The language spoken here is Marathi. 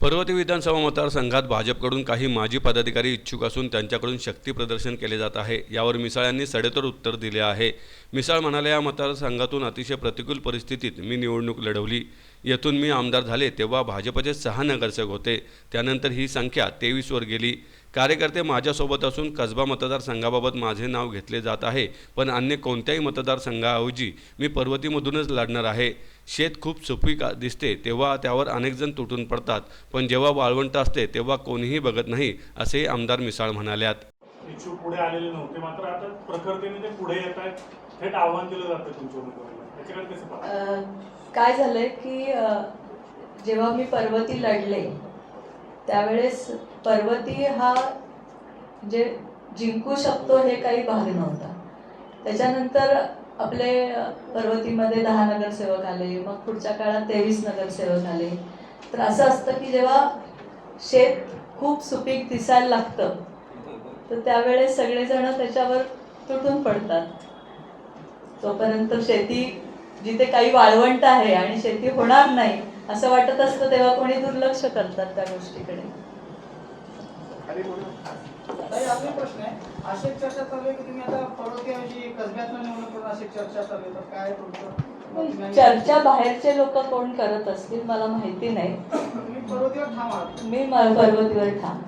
पर्वती विधानसभा मतदारसंघात भाजपकडून काही माजी पदाधिकारी इच्छुक असून त्यांच्याकडून शक्ती प्रदर्शन केले जात आहे. यावर मिसाळ यांनी सडेतोड उत्तर दिले आहे. मिसाळ म्हणाले या मतदारसंघातून अतिशय प्रतिकूल परिस्थितीत मी निवडणूक लढवली. येथून मी आमदार झाले तेव्हा भाजपचे सहा नगरसेवक होते. त्यानंतर ही संख्या तेवीसवर गेली. कार्यकर्ते माझ्यासोबत असून कसबा मतदारसंघाबाबत माझे नाव घेतले जात आहे पण अन्य कोणत्याही मतदारसंघाऐवजी मी पर्वतीमधूनच लढणार आहे. शेत खूप सुपीक दिसते तेव्हा त्यावर अनेक जण तुटून पडतात पण जेव्हा वाळवंट असते तेव्हा कोणीही बघत नाही असेही आमदार मिसाळ म्हणाल्यात. इच्छुक पुढे आलेले नव्हते मात्र आता प्रखरतेने ते पुढे येत आहेत. थेट आव्हान दिलं जातं तुमच्या उमेदवाराला त्याच्याकडे कसं पाहता? अ, काय झालंय की जेव्हा मी पर्वती लढले त्यावेळेस पर्वती हा जे जिंकू शकतो हे काही भाग नव्हता. त्याच्यानंतर आपले पर्वतीमध्ये दहा नगरसेवक आले मग पुढच्या काळात तेवीस नगरसेवक आले. तर असं असतं की जेव्हा शेत खूप सुपीक दिसायला लागतं तर त्यावेळेस सगळेजण त्याच्यावर तुटून पडतात. तोपर्यंत शेती जिथे काही वाळवंट आहे आणि शेती होणार नाही असं वाटत असतं तेव्हा कोणी दुर्लक्ष करतात त्या गोष्टीकडे. आपला प्रश्न आहे. अशी चर्चा चालू आहे की तुम्ही आता पर्वतीऐवजी कसब्यातनं निवडणूक करून अशी चर्चा चालू आहे. तर काय तुमचं? चर्चा बाहेरचे लोक कोण करत असतील मला माहिती नाही. तुम्ही पर्वतीवर ठाम मी म- पर्वतीवर ठाम.